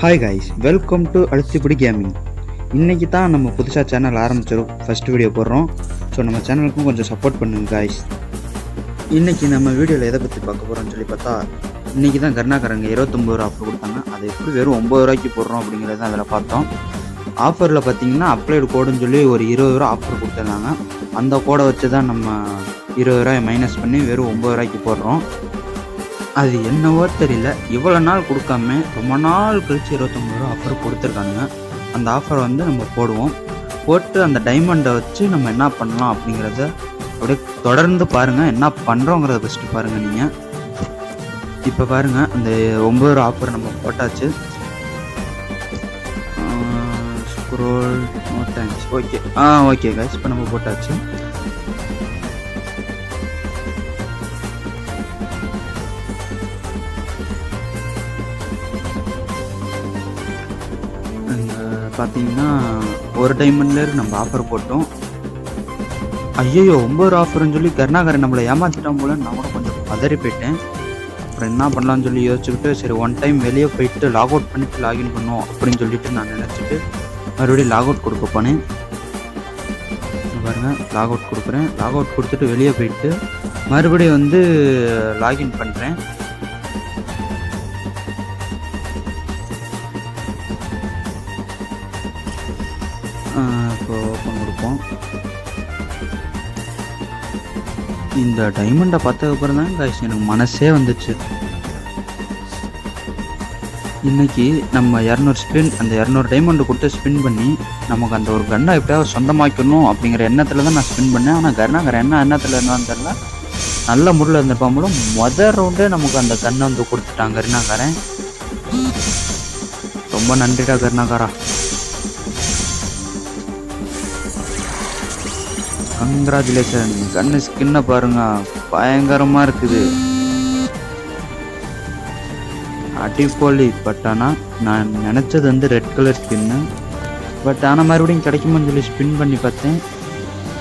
Hi guys welcome to அழுத்திப்பிடி gaming இன்றைக்கி தான் நம்ம புதுசாக சேனல் ஆரம்பிச்சிடும் ஃபஸ்ட் வீடியோ போடுறோம். ஸோ நம்ம சேனலுக்கும் கொஞ்சம் சப்போர்ட் பண்ணுங்க காய்ஸ் இன்றைக்கி நம்ம வீடியோவில் எதை பற்றி பார்க்க போகிறோம்னு சொல்லி பார்த்தா இன்றைக்கி தான் கருணாகரங்க இருபத்தொம்பது ரூபா ஆஃபர் கொடுத்தாங்க. அதை எப்படி வெறும் ஒம்பது ரூபாய்க்கு போடுறோம் அப்படிங்கிறத தான் அதில் பார்த்தோம். ஆஃபரில் பார்த்தீங்கன்னா அப்ளைடு கோடுன்னு சொல்லி ஒரு இருபது ரூபா ஆஃபர் கொடுத்துருந்தாங்க. அந்த கோடை வச்சு தான் நம்ம இருபது ரூபாய் மைனஸ் பண்ணி வெறும் ஒம்பது ரூபாய்க்கு போடுறோம். அது என்னவோ தெரியல. இவ்வளோ நாள் கொடுக்காம ரொம்ப நாள் கழிச்சு இருபத்தொம்பது ரூபா ஆஃபர் கொடுத்துருக்காங்க. அந்த ஆஃபரை வந்து நம்ம போடுவோம். போட்டு அந்த டைமண்டை வச்சு நம்ம என்ன பண்ணலாம் அப்படிங்கிறத அப்படியே தொடர்ந்து பாருங்கள் என்ன பண்ணுறோங்கிறத ஃபஸ்ட்டு பாருங்கள் நீங்கள் இப்போ பாருங்கள் அந்த ஒம்பது ரூபா ஆஃபர் நம்ம போட்டாச்சு. ஸ்க்ரோல் நோ தேங்க்ஸ் ஓகே ஆ ஓகே கைஸ் இப்போ நம்ம போட்டாச்சு. பார்த்தீங்கன்னா ஒரு டைமண்ட்லேருந்து நம்ம ஆஃபர் போட்டோம். ஐயோ ஒம்பது ஆஃபர்னு சொல்லி கருணாகரன் நம்மளை ஏமாற்றிட்டோம் போல நான் கூட கொஞ்சம் பதறி போயிட்டேன். அப்புறம் என்ன பண்ணலாம்னு சொல்லி யோசிச்சுக்கிட்டு சரி ஒன் டைம் வெளியே போயிட்டு லாக் அவுட் பண்ணிட்டு லாகின் பண்ணுவோம் அப்படின்னு சொல்லிட்டு நான் நினச்சிட்டு மறுபடியும் லாக் அவுட் கொடுக்க போனேன். பாருங்கள் பாருங்க லாக் அவுட் கொடுக்குறேன். லாக் அவுட் கொடுத்துட்டு வெளியே போயிட்டு மறுபடியும் வந்து லாகின் பண்ணுறேன் இப்போ ஓப்பன் கொடுப்போம். இந்த டைமண்டை பார்த்ததுக்கப்புறம் தான் காய்ச்சி எனக்கு மனசே வந்துச்சு. இன்னைக்கு நம்ம இரநூறு ஸ்பின் அந்த இரநூறு டைமண்ட் கொடுத்து ஸ்பின் பண்ணி நமக்கு அந்த ஒரு கன்னை எப்படியாவது சொந்தமாக்கணும் அப்படிங்கிற எண்ணத்தில் தான் நான் ஸ்பின் பண்ணேன். ஆனால் கருணாகர் என்ன எண்ணத்தில் என்னன்னு தெரில நல்ல முறையில் இருந்திருப்பாமலும் மொதல் ரவுண்டே நமக்கு அந்த கன்னை வந்து கொடுத்துட்டான் கருணாகரன். ரொம்ப நன்றிடா கருணாகரா. கங்க்ராச்சுலேஷன் கண்ணு ஸ்கின்னை பாருங்க. பயங்கரமாக இருக்குது. அடிப்பொலி பட் ஆனால் நான் நினச்சது வந்து ரெட் கலர் ஸ்கின்னு. பட் ஆனால் மறுபடியும் கிடைக்குமான்னு சொல்லி ஸ்பின் பண்ணி பார்த்தேன்.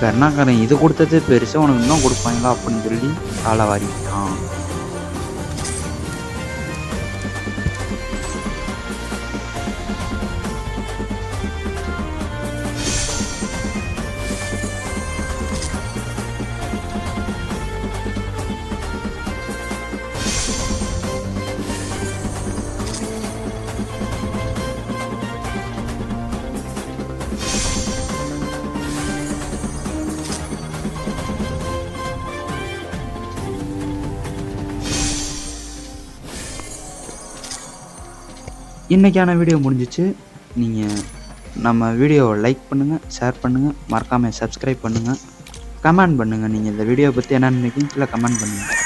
கருணாகரன் இது கொடுத்தது பெருசாக உனக்கு இன்னும் கொடுப்பாங்களா அப்படின்னு சொல்லி காலை வாரிட்டான் இன்றைக்கான வீடியோ முடிஞ்சிச்சு. நீங்கள் நம்ம வீடியோவை லைக் பண்ணுங்கள் ஷேர் பண்ணுங்கள் மறக்காமல் சப்ஸ்கிரைப் பண்ணுங்கள் கமெண்ட் பண்ணுங்கள் நீங்கள் இந்த வீடியோவை பற்றி என்னென்னு நினைக்கிறீங்க கமெண்ட் பண்ணுங்கள்